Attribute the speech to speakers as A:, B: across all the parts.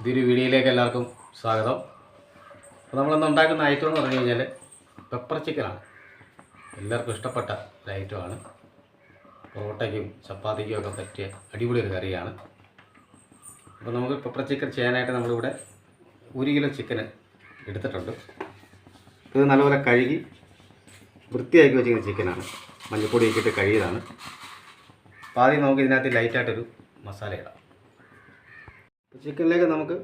A: പുതിയൊരു വീഡിയോയിലേക്ക് എല്ലാവർക്കും സ്വാഗതം. അപ്പോൾ നമ്മളിന്ന് ഉണ്ടാക്കുന്ന ഐറ്റം എന്ന് പറഞ്ഞു കഴിഞ്ഞാൽ പെപ്പർ ചിക്കനാണ് എല്ലാവർക്കും ഇഷ്ടപ്പെട്ട ഒരു ഐറ്റമാണ് പൊറോട്ടയ്ക്കും ചപ്പാത്തിക്കും ഒക്കെ പറ്റിയ അടിപൊളി ഒരു കറിയാണ്. അപ്പോൾ നമുക്ക് പെപ്പർ ചിക്കൻ ചെയ്യാനായിട്ട് നമ്മളിവിടെ ഒരു കിലോ ചിക്കൻ എടുത്തിട്ടുണ്ട്. ഇത് നല്ലപോലെ കഴുകി വൃത്തിയാക്കി വെച്ചിരിക്കുന്ന ചിക്കനാണ് മഞ്ഞൾപ്പൊടി ഇട്ടിട്ട് കഴുകിയതാണ്. അപ്പോൾ ആദ്യം നമുക്ക് ഇതിനകത്ത് ലൈറ്റായിട്ടൊരു മസാല ഇടാം. ചിക്കനിലേക്ക് നമുക്ക്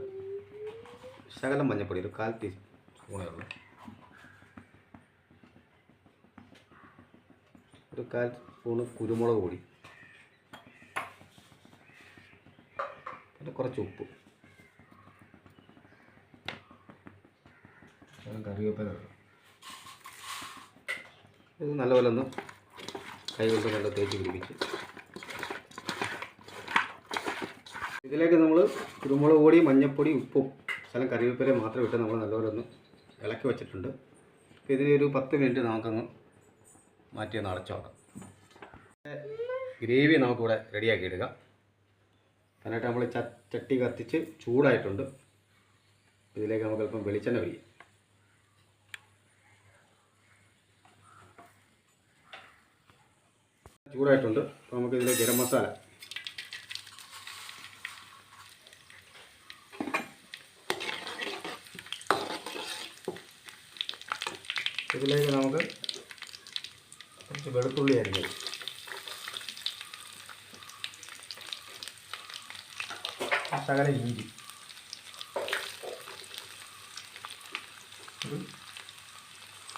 A: ശകലം മഞ്ഞപ്പൊടി ഒരു കാൽ ടീസ്പൂണേ ഒരു കാൽ സ്പൂണ് കുരുമുളക് പൊടി. പിന്നെ കുറച്ച് ഉപ്പ്. കറിവേപ്പില. ഇത് നല്ലപോലെ ഒന്ന് കൈ കൊണ്ട് നല്ല തേച്ച് പിടിപ്പിച്ച്. ഇതിലേക്ക് നമ്മൾ കുരുമുളക് പൊടി മഞ്ഞൾപ്പൊടി ഉപ്പും ശലം കറിവേപ്പില മാത്രം ഇട്ട് നമ്മൾ നല്ലപോലെ ഒന്ന് ഇളക്കി വെച്ചിട്ടുണ്ട്. അപ്പോൾ ഇതിന് ഒരു പത്ത് മിനിറ്റ് നമുക്കൊന്ന് മാറ്റി ഒന്ന് അടച്ചോക്കാം ഗ്രേവി നമുക്കിവിടെ റെഡിയാക്കി ഇടുക അതിനായിട്ട് നമ്മൾ ചട്ടി കത്തിച്ച് ചൂടായിട്ടുണ്ട്. ഇതിലേക്ക് നമുക്ക് അല്പം വെളിച്ചെണ്ണ ഒഴിയും ചൂടായിട്ടുണ്ട്. അപ്പോൾ നമുക്ക് ഗരം മസാല ഇതിലേക്ക് നമുക്ക് കുറച്ച് വെളുത്തുള്ളി അരിഞ്ഞത് ശകല ഇഞ്ചി.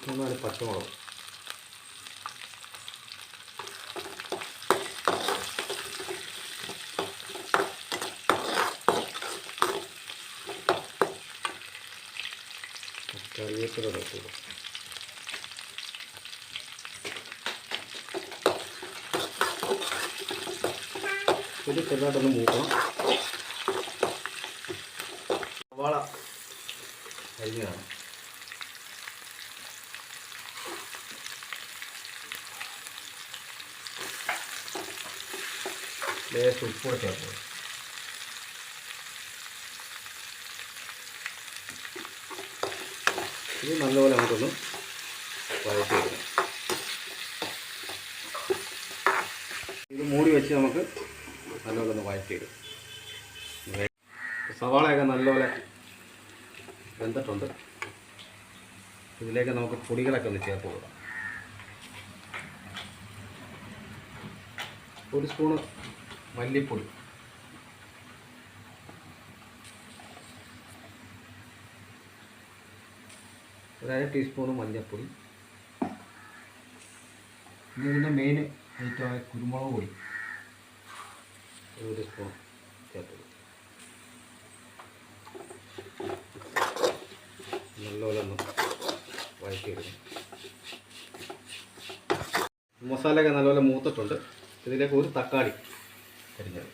A: മൂന്നാൽ പച്ചമുളക്. കറിവേപ്പില വെക്കുക ഇത് ചെറുതായിട്ടൊന്ന് മൂക്കണം. സവാള അരിഞ്ഞതാണ്. ലേശം ഉപ്പൂടെ ചേർത്ത്. ഇത് നല്ലപോലെ നമുക്കൊന്ന് വഴറ്റിയെടുക്കാം. ഇത് മൂടി വെച്ച് നമുക്ക് നല്ലപോലെ ഒന്ന് വഴറ്റിയിടും സവാളയൊക്കെ നല്ലപോലെ വെന്തിട്ടുണ്ട്. ഇതിലേക്ക് നമുക്ക് പൊടികളൊക്കെ ഒന്ന് ചേർത്ത് കൊടുക്കാം. ഒരു സ്പൂണ് മല്ലിപ്പൊടി. ഒരു അര ടീസ്പൂണ് മഞ്ഞൾപ്പൊടി. ഇതിന്റെ മെയിൻ ഐറ്റമായ കുരുമുളക് പൊടി. ഒരു സ്പൂൺ ചേർത്ത്. നല്ലപോലെ ഒന്ന് വഴറ്റിയെടുക്കും മസാലയൊക്കെ നല്ലപോലെ മൂത്തിട്ടുണ്ട്. ഇതിലേക്ക് ഒരു തക്കാളി അരിഞ്ഞത്.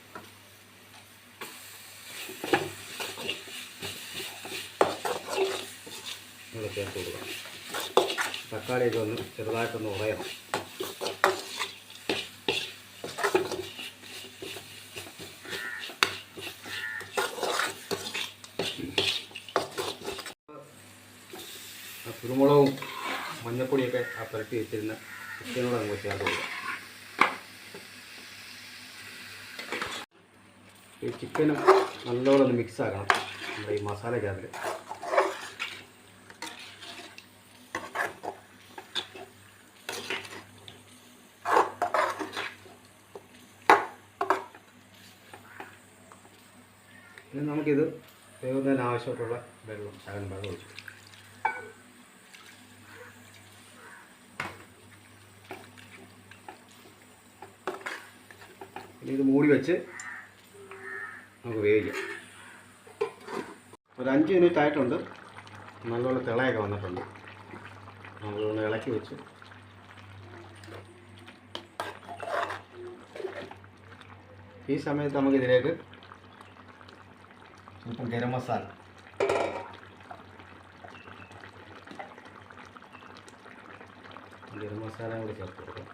A: ചേർത്ത് കൊടുക്കാം തക്കാളിയൊക്കെ ഒന്ന് ചെറുതായിട്ടൊന്ന് ഉറയണം കുരുമുളകും മഞ്ഞപ്പൊടിയൊക്കെ ആ പുരട്ടി വെച്ചിരുന്ന ചിക്കനോട് നമുക്ക് ചേർത്ത് കൊടുക്കാം. ഈ ചിക്കനും നല്ലപോലെ ഒന്ന് മിക്സ് ആക്കണം നമ്മുടെ ഈ മസാലക്കകത്തിൽ ഇനി നമുക്കിത് വേവുന്നതിന് ആവശ്യമായിട്ടുള്ള വെള്ളം ശകലം വെള്ളം ഒഴിച്ചു ഇനി ഇത് മൂടി വെച്ച് നമുക്ക് വേവിക്കാം. ഒരു അഞ്ച് മിനിറ്റ് ആയിട്ടുണ്ട്. നല്ലോണം തിളയൊക്കെ വന്നിട്ടുണ്ട്. നമ്മളൊന്ന് ഇളക്കി വെച്ച്. ഈ സമയത്ത് നമുക്ക് ഇതിലേക്ക് സ്വല്പം ഗരം മസാല. ഗരം മസാല കൂടി ചേർത്ത് കൊടുക്കാം.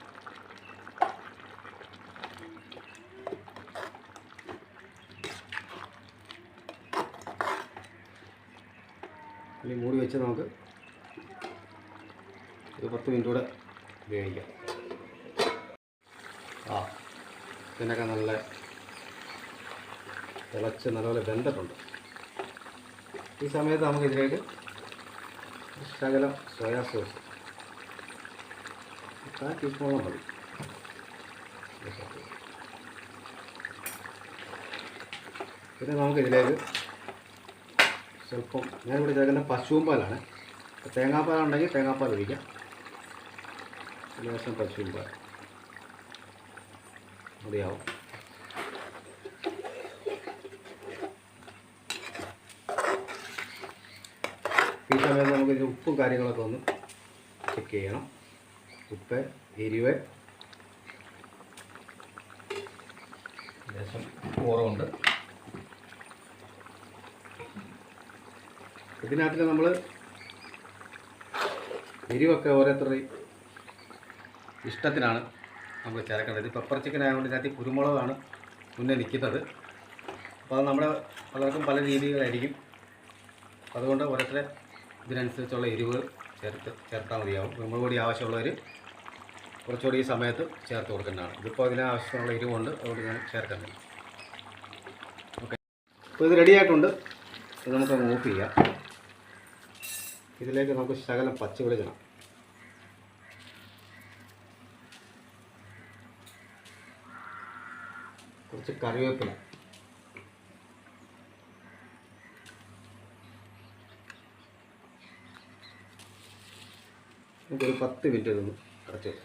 A: ഇനി മൂടി വെച്ച് നമുക്ക് ഒരു പത്ത് മിനിറ്റ് കൂടെ ഉപയോഗിക്കാം. ആ ഇതിനൊക്കെ നല്ല തിളച്ച് നല്ലപോലെ വെന്തിട്ടുണ്ട്. ഈ സമയത്ത് നമുക്ക് ഇതിലേക്ക് ശകലം സോയാ സോസ് കാൽ ടീസ്പൂണോളം മതി. പിന്നെ നമുക്ക് ഞാൻ ഞാനിവിടെ ചേർക്കുന്ന പശുവും പാലാണ്. തേങ്ങാപ്പാലുണ്ടെങ്കിൽ തേങ്ങാപ്പാൽ ഒഴിക്കാം. ലേശം പശുവും പാൽ. മതിയാവും. ഈ സമയത്ത് നമുക്ക് ഇതിന് ഉപ്പും കാര്യങ്ങളൊക്കെ ഒന്ന് ചെക്ക് ചെയ്യണം. ഉപ്പ് എരിവ്. ലേശം കുറവുണ്ട്. ഇതിനകത്തിൽ നമ്മൾ എരിവൊക്കെ ഓരോരുത്തരുടെ ഇഷ്ടത്തിനാണ് നമ്മൾ ചേർക്കേണ്ടത്. ഇത് പെപ്പർ ചിക്കൻ ആയതുകൊണ്ട് ഇതിനകത്ത് കുരുമുളകാണ് മുന്നേ നിൽക്കുന്നത്. അപ്പോൾ അത് നമ്മുടെ പലർക്കും പല രീതികളായിരിക്കും അതുകൊണ്ട് ഓരോരുത്തരെ ഇതിനനുസരിച്ചുള്ള എരിവുകൾ ചേർത്ത് ചേർത്താൽ മതിയാവും. കുരുമുളക് പൊടി ആവശ്യമുള്ളവർ കുറച്ചുകൂടി ഈ സമയത്ത് ചേർത്ത് കൊടുക്കേണ്ടതാണ്. ഇതിപ്പോൾ അതിനാവശ്യമുള്ള എരിവുണ്ട്. അതുകൊണ്ട് ഞാൻ ചേർക്കുന്നില്ല ഓക്കെ അപ്പോൾ ഇത് റെഡി ആയിട്ടുണ്ട്. ഇത് നമുക്ക് ഓഫ് ചെയ്യാം. ഇതിലേക്ക് നമുക്ക് ശകലം പച്ച വെളിച്ചണം കുറച്ച് കറിവേപ്പില. നമുക്കൊരു പത്ത് മിനിറ്റ് ഇതൊന്ന് അടച്ചു വെക്കാം.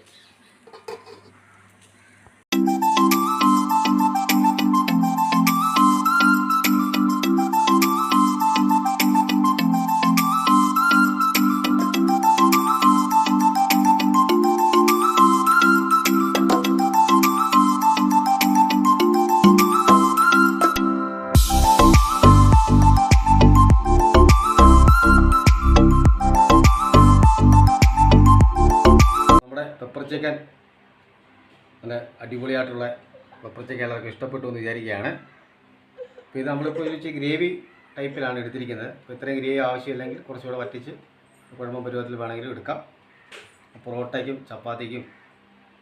A: പെപ്പർ നല്ല അടിപൊളിയായിട്ടുള്ള പെപ്പർ ചിക്കൻ എല്ലാവർക്കും ഇഷ്ടപ്പെട്ടു എന്ന് വിചാരിക്കുകയാണ്. അപ്പോൾ ഇത് നമ്മളിപ്പോൾ ഇച്ചിരി ഗ്രേവി ടൈപ്പിലാണ് എടുത്തിരിക്കുന്നത്. അപ്പോൾ ഇത്രയും ഗ്രേവി ആവശ്യമില്ലെങ്കിൽ കുറച്ചുകൂടെ വറ്റിച്ച് കുഴമ്പം പരുവത്തിൽ വേണമെങ്കിലും എടുക്കാം. പൊറോട്ടയ്ക്കും ചപ്പാത്തിക്കും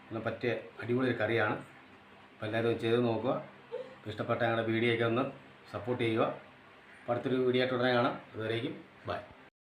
A: നല്ല പറ്റിയ അടിപൊളി ഒരു കറിയാണ്. അപ്പോൾ എല്ലാവരും ചെയ്ത് നോക്കുക. ഇഷ്ടപ്പെട്ട ഞങ്ങളുടെ വീഡിയോയ്ക്ക് ഒന്ന് സപ്പോർട്ട് ചെയ്യുക. അടുത്തൊരു വീഡിയോ ആയിട്ട് ഉടനെ കാണാം. അതുവരേക്കും ബൈ.